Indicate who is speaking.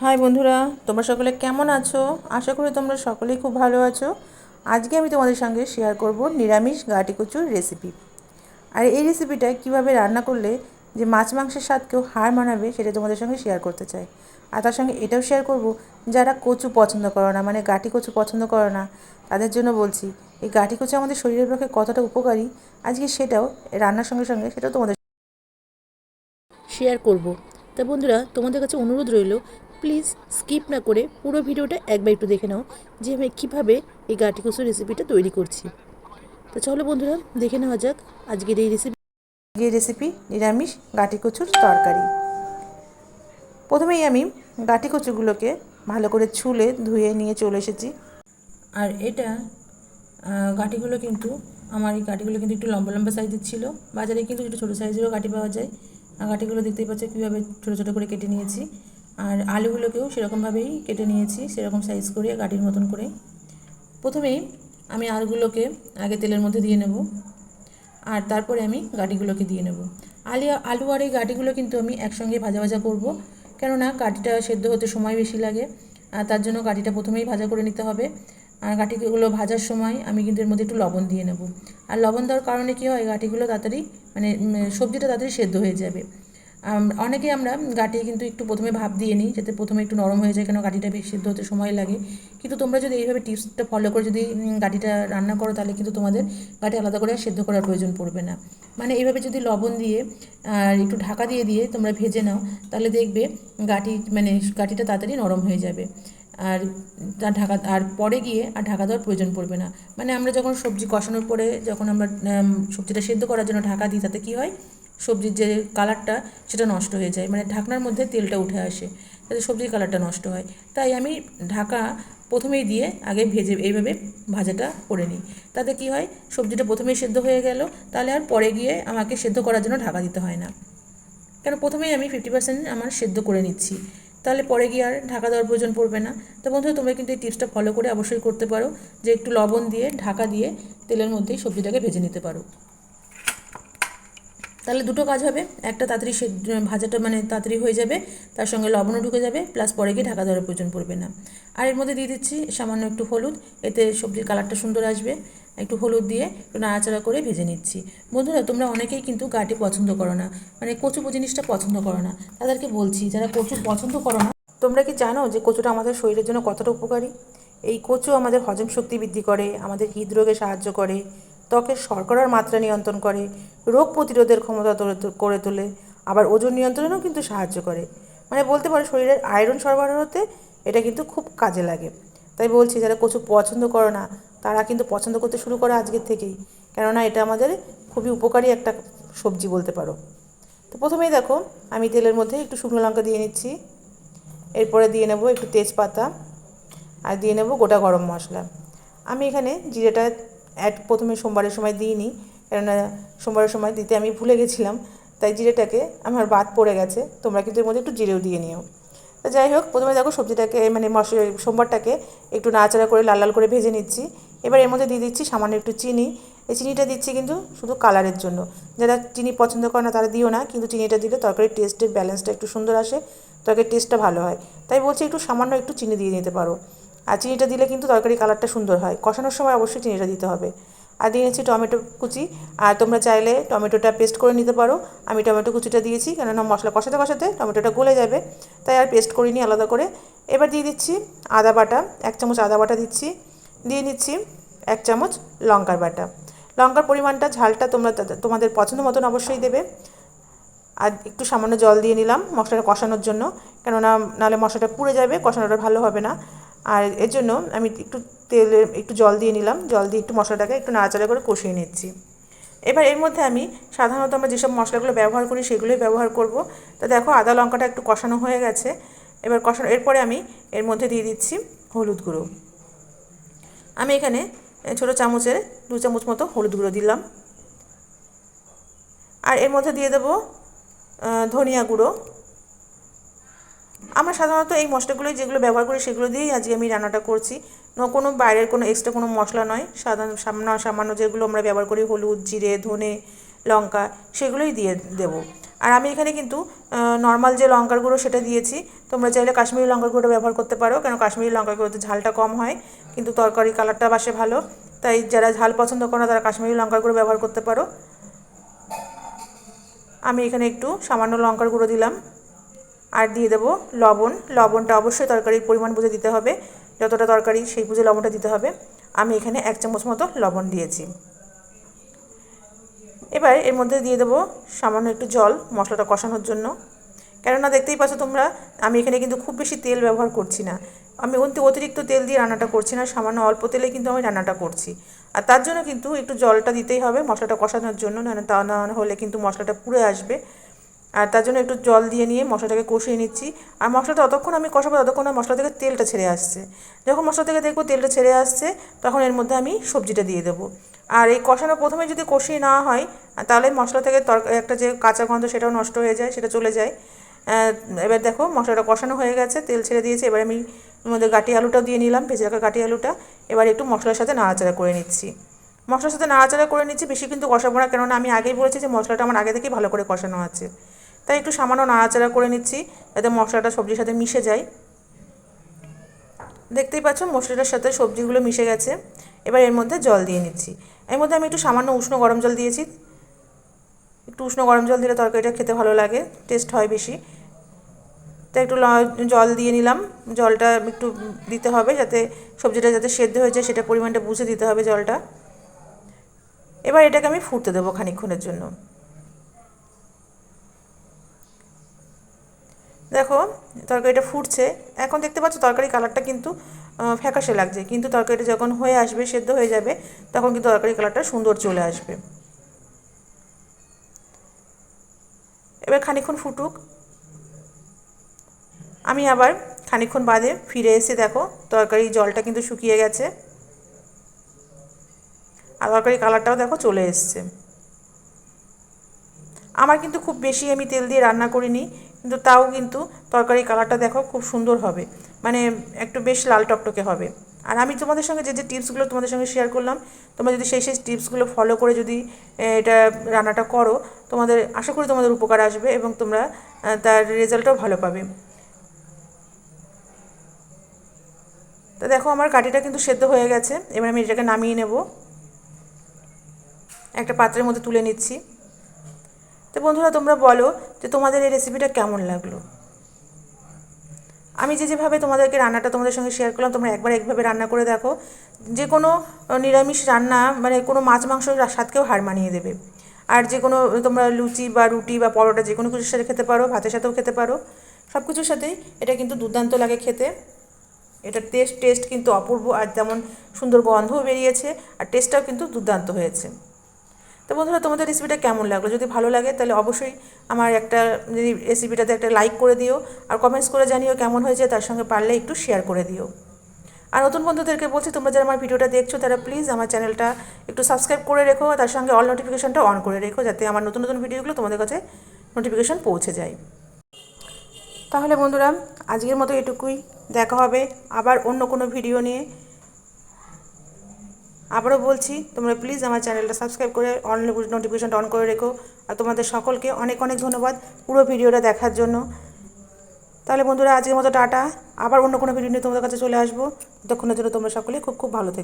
Speaker 1: High বন্ধুরা, তোমরা সকলে কেমন আছো? আশা করি তোমরা সকলেই খুব ভালো আছো। আজকে আমি তোমাদের সঙ্গে শেয়ার করব নিরামিষ গাটি কচুর রেসিপি আর এই রেসিপিটা কীভাবে রান্না করলে যে মাছ মাংসের স্বাদকেও হার মানাবে সেটা তোমাদের সঙ্গে শেয়ার করতে চাই। আর তার সঙ্গে এটাও শেয়ার করব, যারা কচু পছন্দ করো না মানে গাটি কচু পছন্দ করো না, তাদের জন্য বলছি, এই গাটি কচু আমাদের শরীরের পক্ষে কতটা উপকারী? আজকে সেটাও রান্নার সঙ্গে সঙ্গে সেটাও তোমাদের
Speaker 2: শেয়ার করব। তা বন্ধুরা, তোমাদের কাছে অনুরোধ রইল প্লিজ স্কিপ না করে পুরো ভিডিওটা একবার একটু দেখে নাও যে আমি কীভাবে এই গাটি কচুর রেসিপিটা তৈরি করছি। তো চলো বন্ধুরা, দেখে নেওয়া যাক আজকের এই রেসিপি
Speaker 1: যে রেসিপি নিরামিষ গাটি কচুর তরকারি। প্রথমেই আমি গাটি কচুগুলোকে ভালো করে ছুলে ধুয়ে নিয়ে চলে এসেছি। আর এটা গাটিগুলো কিন্তু, আমার এই গাটিগুলো কিন্তু একটু লম্বা লম্বা সাইজের ছিল। বাজারে কিন্তু একটু ছোটো সাইজেরও গাটি পাওয়া যায়। গাটিগুলো দেখতেই পাচ্ছ কীভাবে ছোটো ছোটো করে কেটে নিয়েছি। আর আলুগুলোকেও সেরকমভাবেই কেটে নিয়েছি, সেরকম সাইজ করে গাটির মতন করে। প্রথমেই আমি আলুগুলোকে আগে তেলের মধ্যে দিয়ে নেব আর তারপরে আমি গাটিগুলোকে দিয়ে নেব। আলিয়া আলু আর এই গাটিগুলো কিন্তু আমি একসঙ্গে ভাজা ভাজা করব, কেননা গাটিটা সেদ্ধ হতে সময় বেশি লাগে, আর তার জন্য গাটিটা প্রথমেই ভাজা করে নিতে হবে। আর গাটিগুলো ভাজার সময় আমি কিন্তু এর মধ্যে একটু লবণ দিয়ে নেব। আর লবণ দেওয়ার কারণে কী হয় গাটিগুলো তাড়াতাড়ি মানে সবজিটা তাড়াতাড়ি সেদ্ধ হয়ে যাবে। অনেকে আমরা গাটি কিন্তু একটু প্রথমে ভাপ দিয়ে নিই, যাতে প্রথমে একটু নরম হয়ে যায়, কেন গাটিটা বেশ সিদ্ধ হতে সময় লাগে। কিন্তু তোমরা যদি এইভাবে টিপসটা ফলো করে যদি গাটিটা রান্না করো, তাহলে কিন্তু তোমাদের গাটি আলাদা করে সেদ্ধ করার প্রয়োজন পড়বে না। মানে এইভাবে যদি লবণ দিয়ে, আর একটু ঢাকা দিয়ে দিয়ে তোমরা ভেজে নাও, তাহলে দেখবে গাটি মানে গাটিটা তাড়াতাড়ি নরম হয়ে যাবে। আর তার ঢাকা, আর পরে গিয়ে আর ঢাকা দেওয়ার প্রয়োজন পড়বে না। মানে আমরা যখন সবজি কষানোর পরে, যখন আমরা সবজিটা সেদ্ধ করার জন্য ঢাকা দিই, তাতে কী হয়? সবজির যে কালারটা সেটা নষ্ট হয়ে যায় মানে ঢাকনার মধ্যে তেলটা উঠে আসে, তাতে সবজির কালারটা নষ্ট হয়। তাই আমি ঢাকা প্রথমেই দিয়ে আগে ভেজে এইভাবে ভাজাটা করে নিই। তাতে কি হয়, সবজিটা প্রথমেই সেদ্ধ হয়ে গেল, তাহলে আর পরে গিয়ে আমাকে সেদ্ধ করার জন্য ঢাকা দিতে হয় না। কেন, প্রথমেই আমি ফিফটি পার্সেন্ট আমার সেদ্ধ করে নিচ্ছি, তাহলে পরে গিয়ে আর ঢাকা দেওয়ার প্রয়োজন পড়বে না। তো বন্ধুরা, তোমরা কিন্তু এই টিপসটা ফলো করে অবশ্যই করতে পারো যে একটু লবণ দিয়ে ঢাকা দিয়ে তেলের মধ্যেই সবজিটাকে ভেজে নিতে পারো। তাহলে দুটো কাজ হবে। একটা তাড়াতাড়ি সেদ্ধ ভাজাটা মানে তাড়াতাড়ি হয়ে যাবে, তার সঙ্গে লবণও ঢুকে যাবে প্লাস পরে গিয়ে ঢাকা দেওয়ার প্রয়োজন পড়বে না। আর এর মধ্যে দিয়ে দিচ্ছি সামান্য একটু হলুদ, এতে সবজির কালারটা সুন্দর আসবে। একটু হলুদ দিয়ে একটু নাড়াচাড়া করে ভেজে নিচ্ছি। বন্ধুরা, তোমরা অনেকেই কিন্তু গাটি পছন্দ করো না মানে কচু জিনিসটা পছন্দ করো না। তাদেরকে বলছি, যারা কচু পছন্দ করো না, তোমরা কি জানো যে কচুটা আমাদের শরীরের জন্য কতটা উপকারী? এই কচু আমাদের হজম শক্তি বৃদ্ধি করে, আমাদের হৃদরোগে সাহায্য করে ত্বকের শর্করার মাত্রা নিয়ন্ত্রণ করে, রোগ প্রতিরোধের ক্ষমতা করে তোলে, আবার ওজন নিয়ন্ত্রণেও কিন্তু সাহায্য করে। মানে বলতে পারো শরীরের আয়রন সরবরাহতে এটা কিন্তু খুব কাজে লাগে। তাই বলছি, যারা কচু পছন্দ করো না, তারা কিন্তু পছন্দ করতে শুরু করে আজকের থেকেই। কেননা এটা আমাদের খুবই উপকারী একটা সবজি বলতে পারো। তো প্রথমেই দেখো, আমি তেলের মধ্যে একটু শুকনো লঙ্কা দিয়ে নিচ্ছি। এরপরে দিয়ে নেব একটু তেজপাতা, আর দিয়ে নেব গোটা গরম মশলা। আমি এখানে জিরেটা অ্যাড প্রথমে সোমবারের সময় দিইনি, কেননা সোমবারের সময় দিতে আমি ভুলে গেছিলাম, তাই জিরেটাকে আমার বাদ পড়ে গেছে, তোমরা কিন্তু এর মধ্যে একটু জিরেও দিয়ে নিও। তা যাই হোক, প্রথমে দেখো সবজিটাকে মানে মশলা সোমবারটাকে একটু নাড়াচাড়া করে লাল লাল করে ভেজে নিচ্ছি। এবার এর মধ্যে দিয়ে দিচ্ছি সামান্য একটু চিনি। এই চিনিটা দিচ্ছি কিন্তু শুধু কালারের জন্য। যারা চিনি পছন্দ করে না, তারা দিও না, কিন্তু চিনিটা দিলে তরকারির টেস্টের ব্যালেন্সটা একটু সুন্দর আসে, তরকারির টেস্টটা ভালো হয়। তাই বলছি একটু সামান্য একটু চিনি দিয়ে নিতে পারো। আর চিনিটা দিলে কিন্তু তরকারি কালারটা সুন্দর হয়। কষানোর সময় অবশ্যই চিনিটা দিতে হবে। আর দিয়ে নিচ্ছি টমেটো কুচি। আর তোমরা চাইলে টমেটোটা পেস্ট করে নিতে পারো। আমি টমেটো কুচিটা দিয়েছি, কেননা মশলা কষাতে কষাতে টমেটোটা গলে যাবে। তাই আর পেস্ট করিনি আলাদা করে। এবার দিয়ে দিচ্ছি আদা বাটা, এক চামচ আদা বাটা দিচ্ছি। দিয়ে নিচ্ছি এক চামচ লঙ্কার বাটা। লঙ্কার পরিমাণটা, ঝালটা তোমরা তোমাদের পছন্দ মতন অবশ্যই দেবে। আর একটু সামান্য জল দিয়ে নিলাম মশলাটা কষানোর জন্য। কেননা নাহলে মশলাটা পুড়ে যাবে, কষানোটা ভালো হবে না। আর এর জন্য আমি একটু তেলে একটু জল দিয়ে নিলাম, জল দিয়ে একটু মশলাটাকে একটু নাড়াচাড়া করে কষিয়ে নিচ্ছি। এবার এর মধ্যে আমি সাধারণত আমরা যেসব মশলাগুলো ব্যবহার করি সেগুলোই ব্যবহার করব। তা দেখো আদা লঙ্কাটা একটু কষানো হয়ে গেছে। এবার কষানো, এরপরে আমি এর মধ্যে দিয়ে দিচ্ছি হলুদ গুঁড়ো। আমি এখানে ছোটো চামচের দু চামচ মতো হলুদ গুঁড়ো দিলাম। আর এর মধ্যে দিয়ে দেবো ধনিয়া গুঁড়ো। আমরা সাধারণত এই মশলাগুলোই যেগুলো ব্যবহার করি সেগুলো দিয়েই আজকে আমি রান্নাটা করছি। কোনো বাইরের কোনো এক্সট্রা কোনো মশলা নয়। সাধারণ সামান্য সামান্য যেগুলো আমরা ব্যবহার করি হলুদ, জিরে, ধনে, লঙ্কা, সেগুলোই দিয়ে দেবো। আর আমি এখানে কিন্তু নর্মাল যে লঙ্কার গুঁড়ো সেটা দিয়েছি। তোমরা চাইলে কাশ্মীরি লঙ্কার গুঁড়ো ব্যবহার করতে পারো, কেন কাশ্মীরি লঙ্কার গুঁড়োতে ঝালটা কম হয়, কিন্তু তরকারি কালারটা বাসে ভালো। তাই যারা ঝাল পছন্দ করো তারা কাশ্মীরি লঙ্কার গুঁড়ো ব্যবহার করতে পারো। আমি এখানে একটু সামান্য লঙ্কার গুঁড়ো দিলাম। আর দিয়ে দেবো লবণ। লবণটা অবশ্যই তরকারির পরিমাণ বুঝে দিতে হবে। যতটা তরকারি সেই বুঝে লবণটা দিতে হবে। আমি এখানে এক চামচ মতো লবণ দিয়েছি। এবার এর মধ্যে দিয়ে দেবো সামান্য একটু জল মশলাটা কষানোর জন্য। কেননা দেখতেই পাচ্ছ তোমরা, আমি এখানে কিন্তু খুব বেশি তেল ব্যবহার করছি না। আমি অতি- অতিরিক্ত তেল দিয়ে রান্নাটা করছি না, সামান্য অল্প তেলে কিন্তু আমি রান্নাটা করছি। আর তার জন্য কিন্তু একটু জলটা দিতেই হবে মশলাটা কষানোর জন্য না তা না হলে কিন্তু মশলাটা পুড়ে আসবে। আর তার জন্য একটু জল দিয়ে নিয়ে মশলাটাকে কষিয়ে নিচ্ছি। আর মশলাটা ততক্ষণ আমি কষাবো ততক্ষণ না মশলা থেকে তেলটা ছেড়ে আসছে। যখন মশলা থেকে দেখব তেলটা ছেড়ে আসছে, তখন এর মধ্যে আমি সবজিটা দিয়ে দেবো। আর এই কষানো প্রথমে যদি কষিয়ে না হয়, তাহলে মশলা থেকে তরকারি একটা যে কাঁচা গন্ধ সেটাও নষ্ট হয়ে যায়, সেটা চলে যায়। এবার দেখো মশলাটা কষানো হয়ে গেছে, তেল ছেড়ে দিয়েছে। এবার আমি মধ্যে গাটি আলুটাও দিয়ে নিলাম, ভেজে রাখা গাটি আলুটা। এবার একটু মশলার সাথে নাড়াচাড়া করে নিচ্ছি। মশলার সাথে নাড়াচাড়া করে নিচ্ছি, বেশি কিন্তু কষাবো না। কেননা আমি আগেই বলেছি যে মশলাটা আমার আগে থেকেই ভালো করে কষানো আছে। তাই একটু সামান্য নাড়াচাড়া করে নিচ্ছি, যাতে মশলাটা সবজির সাথে মিশে যায়। দেখতেই পাচ্ছ মশলাটার সাথে সবজিগুলো মিশে গেছে। এবার এর মধ্যে জল দিয়ে নিচ্ছি। এর মধ্যে আমি একটু সামান্য উষ্ণ গরম জল দিয়েছি। একটু উষ্ণ গরম জল দিলে তরকারিটা খেতে ভালো লাগে, টেস্ট হয় বেশি। তাই একটু জল দিয়ে নিলাম। জলটা একটু দিতে হবে যাতে সবজিটা যাতে সেদ্ধ হয়ে যায় সেটা পরিমাণটা বুঝে দিতে হবে জলটা। এবার এটাকে আমি ফুটতে দেবো খানিক্ষণের জন্য। দেখো, তরকারিটা ফুটছে। এখন দেখতে পাচ্ছ তরকারি কালারটা কিন্তু ফ্যাকাশে লাগছে। কিন্তু তরকারিটা যখন হয়ে আসবে, সেদ্ধ হয়ে যাবে, তখন কিন্তু তরকারি কালারটা সুন্দর চলে আসবে। এবার খানিকক্ষণ ফুটুক। আমি আবার খানিকক্ষণ বাদে ফিরে এসে দেখো, তরকারি জলটা কিন্তু শুকিয়ে গেছে। আর তরকারি কালারটাও দেখো চলে এসছে। আমার কিন্তু খুব বেশি আমি তেল দিয়ে রান্না করিনি। কিন্তু তাও কিন্তু তরকারি কালারটা দেখো খুব সুন্দর হবে। মানে একটু বেশ লাল টকটকে হবে। আর আমি তোমাদের সঙ্গে যে যে টিপসগুলো তোমাদের সঙ্গে শেয়ার করলাম, তোমরা যদি সেই সেই টিপসগুলো ফলো করে যদি এটা রান্নাটা করো, তোমাদের, আশা করি তোমাদের উপকার আসবে এবং তোমরা তার রেজাল্টটাও ভালো পাবে। তো দেখো আমার কাঠিটা কিন্তু সেদ্ধ হয়ে গেছে। এবার আমি এটাকে নামিয়ে নেব। একটা পাত্রের মধ্যে তুলে নিচ্ছি। তো বন্ধুরা, তোমরা বলো যে তোমাদের এই রেসিপিটা কেমন লাগল? আমি যে যেভাবে তোমাদেরকে রান্নাটা তোমাদের সঙ্গে শেয়ার করলাম, তোমরা একবার একভাবে রান্না করে দেখো। যে কোনো নিরামিষ রান্না মানে কোনো মাছ মাংস স্বাদকেও হার মানিয়ে দেবে। আর যে কোনো, তোমরা লুচি বা রুটি বা পরোটা যে কোনো কিছুর সাথে খেতে পারো, ভাতের সাথেও খেতে পারো। সব কিছুর সাথেই এটা কিন্তু দুর্দান্ত লাগে খেতে। এটার টেস্ট টেস্ট কিন্তু অপূর্ব, আর যেমন সুন্দর গন্ধও বেরিয়েছে, আর টেস্টটাও কিন্তু দুর্দান্ত হয়েছে। তো বন্ধুরা, তোমাদের রেসিপিটা কেমন লাগল? যদি ভালো লাগে, তাহলে অবশ্যই আমার একটা রেসিপিটাতে একটা লাইক করে দিও, আর কমেন্টস করে জানিও কেমন হয়েছে, তার সঙ্গে পারলে একটু শেয়ার করে দিও। আর নতুন বন্ধুদেরকে বলছি, তোমরা যারা আমার ভিডিওটা দেখছ, তারা প্লিজ আমার চ্যানেলটা একটু সাবস্ক্রাইব করে রেখো তার সঙ্গে অল নোটিফিকেশনটা অন করে রেখো, যাতে আমার নতুন নতুন ভিডিওগুলো তোমাদের কাছে নোটিফিকেশন পৌঁছে যায়। তাহলে বন্ধুরা, আজকের মতো এটুকুই। দেখা হবে আবার অন্য কোনো ভিডিও নিয়ে। আবারও বলছি, তোমরা প্লিজ আমার চ্যানেলটা সাবস্ক্রাইব করে অন নোটিফিকেশনটা অন করে রেখো। আর তোমাদের সকলকে অনেক অনেক ধন্যবাদ পুরো ভিডিওটা দেখার জন্য। তাহলে বন্ধুরা, আজকের মতো টাটা। আবার অন্য কোনো ভিডিও নিয়ে তোমাদের কাছে চলে আসব। ততক্ষণের জন্য তোমরা সকলে খুব খুব ভালো থেকো।